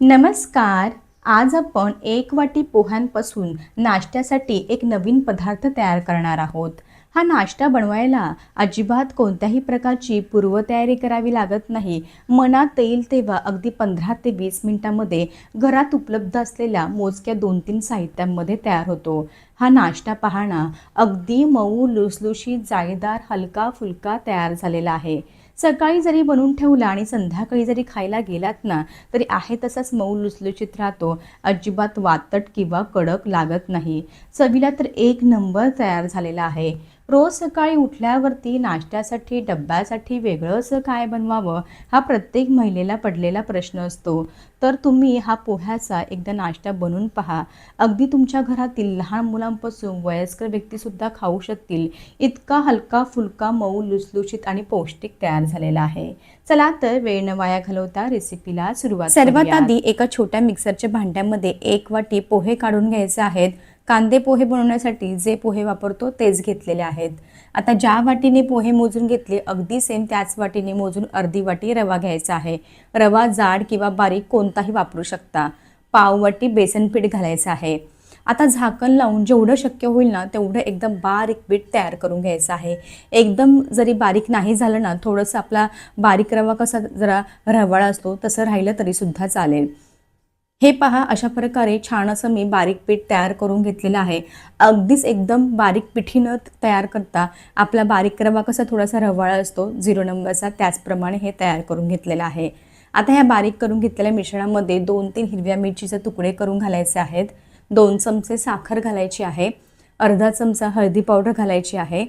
नमस्कार. आज आपण एक वाटी पोह्यांपासून नाश्त्यासाठी एक नवीन पदार्थ तयार करणार आहोत. हा नाश्ता बनवायला अजिबात कोणत्याही प्रकारची पूर्वतयारी करावी लागत नाही. मनात येईल तेव्हा अगदी पंधरा ते वीस मिनिटामध्ये घरात उपलब्ध असलेल्या मोजक्या दोन तीन साहित्यांमध्ये तयार होतो. हा नाश्ता पाहणा अगदी मऊ लुसलुशीत जाळीदार हलका फुलका तयार झालेला आहे. सकाळी जरी बनवून ठेवला आणि संध्याकाळी जरी खायला गेलात ना तरी आहे तसाच मऊ लुसलुशीत राहतो. अजिबात वातट किंवा कडक लागत नाही. चवीला तर एक नंबर तयार झालेला आहे. रोज सकाळी उठल्यावरती नाश्त्यासाठी डब्यासाठी वेगळं असं काय बनवावं हा प्रत्येक महिलेला पडलेला प्रश्न असतो. तर तुम्ही हा पोह्याचा एकदा नाश्ता बनवून पहा. अगदी तुमच्या घरातील लहान मुलांपासून वयस्कर व्यक्तीसुद्धा खाऊ शकतील. इतका हलका फुलका मऊ लुसलुशीत आणि पौष्टिक तयार झालेला आहे. चला तर वेळ न वाया घालवता रेसिपीला सुरुवात सर्वात. आधी एका छोट्या मिक्सरच्या भांड्यामध्ये एक वाटी पोहे काढून घ्यायचे आहेत. कांदे पोहे बनवण्यासाठी जे पोहे वापरतो तेच घेतलेले आहेत. आता ज्या वाटीने पोहे मोजून घेतले अगदी सेम त्याच वाटीने मोजून अर्धी वाटी रवा घ्यायचा आहे. रवा जाड किंवा बारीक कोणताही वापरू शकता. पाव वाटी बेसन पीठ घालायचं आहे. आता झाकण लावून जेवढं शक्य होईल ना तेवढं एकदम बारीक पीठ तयार करून घ्यायचं आहे. एकदम जरी बारीक नाही झालं ना थोडंसं आपला बारीक रवा कसा जरा रवाळा असतो तसं राहिलं तरीसुद्धा चालेल. हे पहा अशा प्रकारे छान असं मी बारीक पीठ तयार करून घेतलेलं आहे. अगदीच एकदम बारीक पिठीनं तयार करता आपला बारीक रवा कसा थोडासा रवाळा असतो झिरो नंबरचा त्याचप्रमाणे हे तयार करून घेतलेलं आहे. आता ह्या बारीक करून घेतलेल्या मिश्रणामध्ये दोन तीन हिरव्या मिरचीचे तुकडे करून घालायचे आहेत. दोन चमचे साखर घालायची आहे. अर्धा चमचा हळदी पावडर घालायची आहे.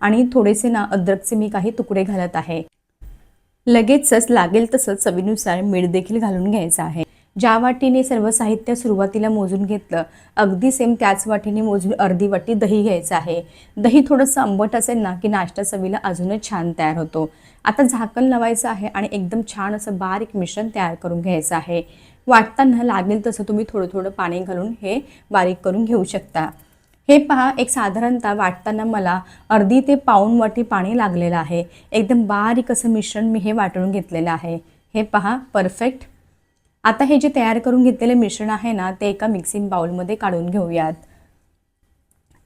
आणि थोडेसे ना अद्रकचे मी काही तुकडे घालत आहे. लगेचच लागेल तसंच चवीनुसार मीठ देखील घालून घ्यायचं आहे. ज्या वाटीने सर्व साहित्य सुरुवातीला मोजून घेतलं अगदी सेम त्याच वाटीने मोजून अर्धी वाटी दही घ्यायचं आहे. दही थोडंसं आंबट असेल ना की नाश्ता चवीला अजूनच छान तयार होतो. आता झाकण लावायचं आहे आणि एकदम छान असं बारीक मिश्रण तयार करून घ्यायचं आहे. वाटताना लागेल तसं तुम्ही थोडं थोडं पाणी घालून हे बारीक करून घेऊ शकता. हे पहा एक साधारणतः वाटताना मला अर्धी ते पाऊण वाटी पाणी लागलेलं आहे. एकदम बारीक असं मिश्रण मी हे वाटून घेतलेलं आहे. हे पहा परफेक्ट आता हे जे तयार करून घेतलेले मिश्रण आहे ना ते एका मिक्सिंग बाउलमध्ये काढून घेऊयात.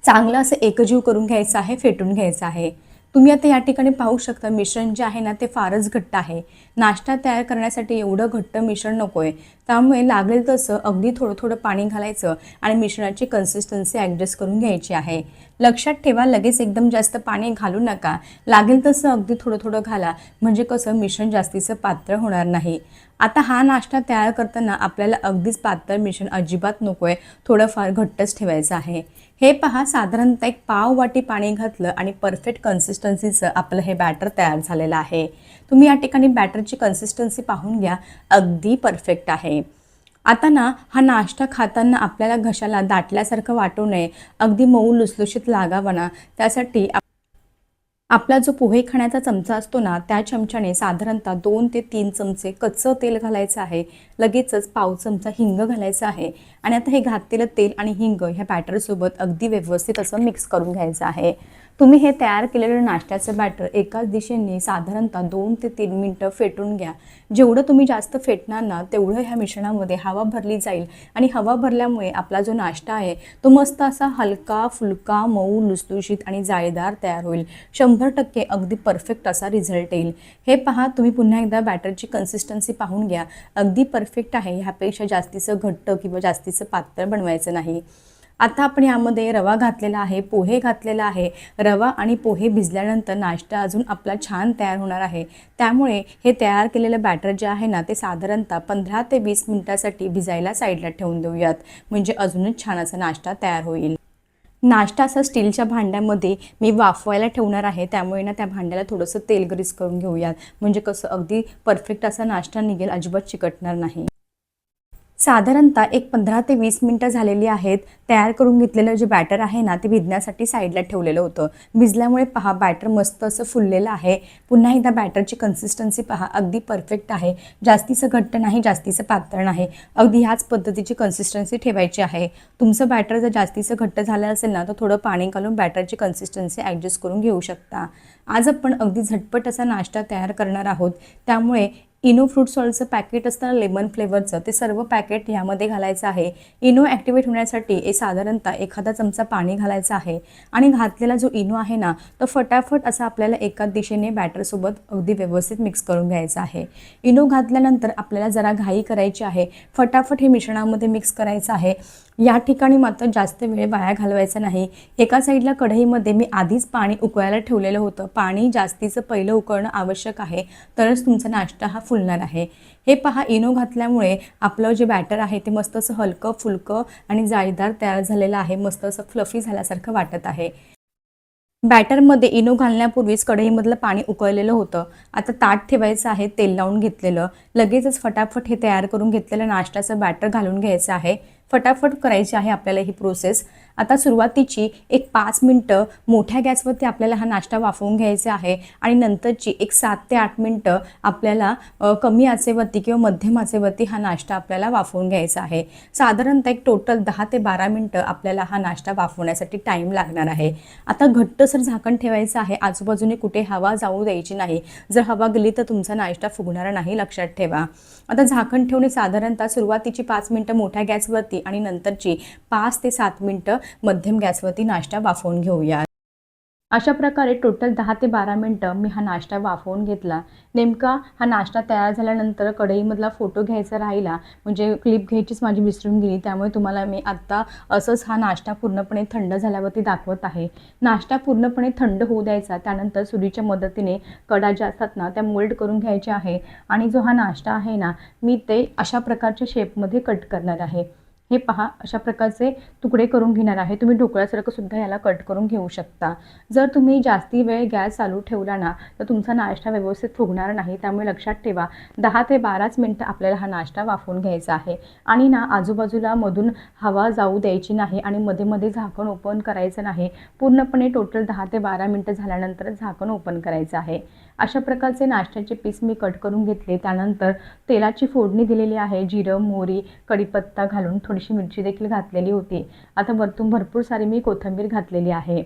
चांगलं असं एकजीव करून घ्यायचं आहे फेटून घ्यायचं आहे. तुम्ही आता या ठिकाणी पाहू शकता मिश्रण जे आहे ना ते फारच घट्ट आहे. नाश्ता तयार करण्यासाठी एवढं घट्ट मिश्रण नको आहे त्यामुळे लागेल तसं अगदी थोडं थोडं पाणी घालायचं आणि मिश्रणाची कन्सिस्टन्सी ॲडजस्ट करून घ्यायची आहे. लक्षात ठेवा लगेच एकदम जास्त पाणी घालू नका. लागेल तसं अगदी थोडं थोडं घाला. म्हणजे कसं मिश्रण जास्तीचं पात्र होणार नाही. आता हा नाश्ता तयार करताना आपल्याला अगदीच पातळ मिश्रण अजिबात नको आहे थोडंफार घट्टच ठेवायचं आहे. हे पहा साधारणतः एक पाव वाटी पाणी घातलं आणि परफेक्ट कन्सिस्टन्सीचं आपलं हे बॅटर तयार झालेलं आहे. तुम्ही या ठिकाणी बॅटरची कन्सिस्टन्सी पाहून घ्या. अगदी परफेक्ट आहे. आता ना हा नाश्ता खाताना आपल्याला घशाला दाटल्यासारखं वाटू नये. अगदी मऊ लुसलुशीत लागावा ना. त्यासाठी आपला जो पोहे खाण्याचा चमचा असतो ना त्या चमच्याने साधारणतः दोन ते तीन चमचे कच्चं तेल घालायचं आहे. लगेचच पाव चमचा हिंग घालायचं आहे. आणि आता हे घातलेलं तेल आणि हिंग ह्या बॅटरसोबत अगदी व्यवस्थित असं मिक्स करून घ्यायचं आहे. तुम्ही हे तयार केलेलं नाश्त्याचं बॅटर एकाच दिशेने साधारणतः दोन ते तीन मिनटं फेटून घ्या. जेवढं तुम्ही जास्त फेटणार ना तेवढं ह्या मिश्रणामध्ये हवा भरली जाईल. आणि हवा भरल्यामुळे आपला जो नाश्ता आहे तो मस्त असा हलका फुलका मऊ लुसलुशीत आणि जाळीदार तयार होईल. शंभर टक्के अगदी परफेक्ट असा रिझल्ट येईल. हे पहा तुम्ही पुन्हा एकदा बॅटरची कन्सिस्टन्सी पाहून घ्या. अगदी परफेक्ट आहे ह्यापेक्षा जास्तीचं घट्ट किंवा जास्तीचं पातळ बनवायचं नाही. आता आपण यामध्ये रवा घातलेला आहे पोहे घातलेला आहे. रवा आणि पोहे भिजल्यानंतर नाश्ता अजून आपला छान तयार होणार आहे. त्यामुळे हे तयार केलेलं बॅटर जे आहे ना ते साधारणतः पंधरा ते वीस मिनटासाठी भिजायला साईडला ठेवून देऊयात. म्हणजे अजूनच छान असा नाश्ता तयार होईल. नाश्ता असा स्टीलच्या भांड्यामध्ये मी वाफवायला ठेवणार आहे. त्यामुळे ना त्या भांड्याला थोडंसं तेल ग्रीस करून घेऊयात. म्हणजे कसं अगदी परफेक्ट असा नाश्ता निघेल अजिबात चिकटणार नाही. साधारणतः एक पंधरा ते वीस मिनटं झालेली आहेत. तयार करून घेतलेलं जे बॅटर आहे ना ते भिजण्यासाठी साईडला ठेवलेलं होतं. भिजल्यामुळे पहा बॅटर मस्त असं फुललेलं आहे. पुन्हा एकदा बॅटरची कन्सिस्टन्सी पहा अगदी परफेक्ट आहे. जास्तीचं घट्ट नाही जास्तीचं पातळ नाही. अगदी ह्याच पद्धतीची कन्सिस्टन्सी ठेवायची आहे. तुमचं बॅटर जर जास्तीचं घट्ट झालं असेल ना तर थोडं पाणी घालून बॅटरची कन्सिस्टन्सी ॲडजस्ट करून घेऊ शकता. आज आपण अगदी झटपट असा नाश्ता तयार करणार आहोत. त्यामुळे इनो फ्रूट सॉल्टचं पॅकेट असतं लेमन फ्लेवरचं ते सर्व पॅकेट ह्यामध्ये घालायचं आहे. इनो ॲक्टिवेट होण्यासाठी एक साधारणतः एखादा चमचा पाणी घालायचं आहे. आणि घातलेला जो इनो आहे ना तो फटाफट असा आपल्याला एकाच दिशेने बॅटरसोबत अगदी व्यवस्थित मिक्स करून घ्यायचा आहे. इनो घातल्यानंतर आपल्याला जरा घाई करायची आहे. फटाफट हे मिश्रणामध्ये मिक्स करायचं आहे. या ठिकाणी मात्र जास्त वेळ वाया घालवायचा नाही. एका साईडला कढईमध्ये मी आधीच पाणी उकळायला ठेवलेलं होतं. पाणी जास्तीचं पहिलं उकळणं आवश्यक आहे. तरच तुमचा नाश्ता हा फुलणार आहे. हे पहा इनो घातल्यामुळे आपलं जे बॅटर आहे ते मस्त असं हलकं फुलकं आणि जाळीदार तयार झालेलं आहे. मस्त असं फ्लफी झाल्यासारखं वाटत आहे. बॅटरमध्ये इनो घालण्यापूर्वीच कढईमधलं पाणी उकळलेलं होतं. आता ताट ठेवायचं आहे तेल लावून घेतलेलं. लगेचच फटाफट हे तयार करून घेतलेलं नाश्त्याचं बॅटर घालून घ्यायचं आहे. फटाफट करायची आहे आपल्याला ही प्रोसेस आता सुरुवातीची एक पाच मिनटं मोठ्या गॅसवरती आपल्याला हा नाश्ता वाफवून घ्यायचा आहे आणि नंतरची एक सात ते आठ मिनटं आपल्याला कमी आचेवरती किंवा मध्यम आचेवरती हा नाश्ता आपल्याला वाफवून घ्यायचा आहे. साधारणतः एक टोटल दहा ते बारा मिनटं आपल्याला हा नाश्ता वाफवण्यासाठी टाईम लागणार आहे. आता घट्टसर झाकण ठेवायचं आहे. आजूबाजूने कुठे हवा जाऊ द्यायची नाही. जर हवा गेली तर तुमचा नाश्ता फुगणारा नाही लक्षात ठेवा. आता झाकण ठेवणे साधारणतः सुरुवातीची पाच मिनटं मोठ्या गॅसवरती आणि नंतरची पाच ते सात मिनटं मध्यम गॅसवरती नाश्ता वाफवून घेऊया. अशा प्रकारे टोटल दहा ते बारा मिनटं मी हा नाश्ता वाफवून घेतला. नेमका हा नाश्ता तयार झाल्यानंतर कढईमधला फोटो घ्यायचा राहिला म्हणजे क्लिप घ्यायचीच माझी विसरून गेली त्यामुळे तुम्हाला मी आत्ता असंच हा नाश्ता पूर्णपणे थंड झाल्यावरती दाखवत आहे. नाश्ता पूर्णपणे थंड होऊ द्यायचा त्यानंतर सुरीच्या मदतीने कडा ज्या असतात ना त्या मोल्ड करून घ्यायच्या आहे. आणि जो हा नाश्ता आहे ना मी ते अशा प्रकारच्या शेपमध्ये कट करणार आहे. हे पहा अशा प्रकारचे तुकडे करून घेणार आहे. तुम्ही ढोकळ्यासारखं सुद्धा याला कट करून घेऊ शकता. जर तुम्ही जास्ती वेळ गॅस चालू ठेवला ना तर तुमचा नाश्ता व्यवस्थित फुगणार नाही. त्यामुळे लक्षात ठेवा दहा ते बाराच मिनटं आपल्याला हा नाश्ता वाफवून घ्यायचा आहे. आणि ना आजूबाजूला मधून हवा जाऊ द्यायची नाही आणि मध्ये मध्ये झाकण ओपन करायचं नाही. पूर्णपणे टोटल दहा ते बारा मिनटं झाल्यानंतर झाकण ओपन करायचं आहे. अशा प्रकारचे नाश्त्याचे पीस मी कट करून घेतले. त्यानंतर तेलाची फोडणी दिलेली आहे. जिरं मोहरी कढीपत्ता घालून थोडीशी मिरची देखील घातलेली होती. आता वरतून भरपूर सारी मी कोथिंबीर घातलेली आहे.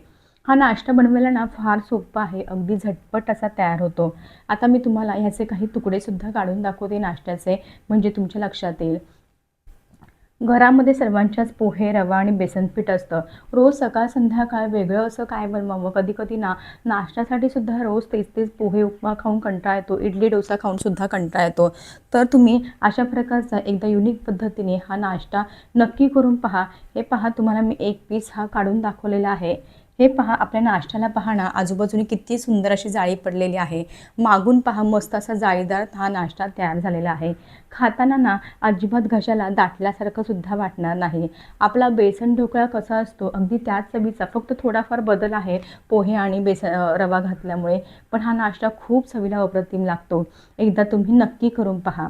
हा नाश्ता बनवायला ना फार सोपा आहे. अगदी झटपट असा तयार होतो. आता मी तुम्हाला ह्याचे काही तुकडेसुद्धा काढून दाखवते नाश्त्याचे. म्हणजे तुमच्या लक्षात येईल. घरामध्ये सर्वांच्याच पोहे रवा आणि बेसन पीठ असतं. रोज सकाळ संध्याकाळ वेगळं असं काय बनवावं? कधी कधी ना नाश्त्यासाठी सुद्धा रोज तेच तेच पोहे उपमा खाऊन कंटाळा येतो. इडली डोसा खाऊन सुद्धा कंटाळा येतो. तर तुम्ही अशा प्रकारचा एकदा युनिक पद्धतीने हा नाश्ता नक्की करून पहा. हे पहा तुम्हाला मी एक पीस हा काढून दाखवलेला आहे. हे पहा आपल्या नाश्त्याला पहा ना आजूबाजूने किती सुंदर अशी जाळी पडलेली आहे. मागून पहा मस्त असा जाळीदार हा नाश्ता तयार झालेला आहे. खाताना ना अजिबात घशाला दाटल्यासारखं सुद्धा वाटणार नाही. आपला बेसन ढोकळा कसा असतो अगदी त्याच चवीचा फक्त थोडाफार बदल आहे पोहे आणि बेसन रवा घातल्यामुळे. पण हा नाश्ता खूप चवीला अप्रतिम लागतो. एकदा तुम्ही नक्की करून पहा.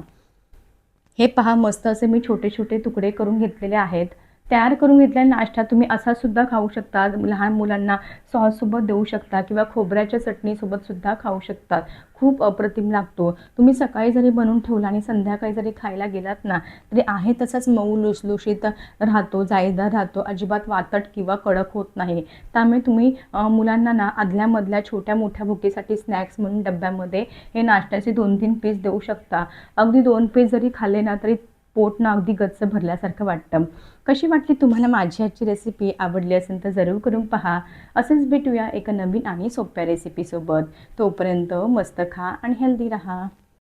हे पहा मस्त असे मी छोटे छोटे तुकडे करून घेतलेले आहेत. तयार करून घेतलेला नाश्ता तुम्ही असा सुद्धा खाऊ शकता. लहान मुलांना सॉससोबत देऊ शकता किंवा खोबऱ्याच्या चटणीसोबत सुद्धा खाऊ शकतात खूप अप्रतिम लागतो. तुम्ही सकाळी जरी बनवून ठेवला आणि संध्याकाळी जरी खायला गेलात ना तरी आहे तसाच मऊ लुसलुशीत राहतो जायदार राहतो अजिबात वातट किंवा कडक होत नाही. त्यामुळे तुम्ही मुलांना ना आदल्यामधल्या छोट्या मोठ्या भुकेसाठी स्नॅक्स म्हणून डब्यामध्ये हे नाश्त्याचे दोन तीन पीस देऊ शकता. अगदी दोन पीस जरी खाल्ले ना तरी पोट ना अगदी गच्च भरल्यासारखं वाटतं. कशी वाटली तुम्हाला माझी आजची रेसिपी आवडली असेल तर जरूर करून पहा. असेच भेटूया एका नवीन आणि सोप्या रेसिपीसोबत तोपर्यंत मस्त खा आणि हेल्दी राहा.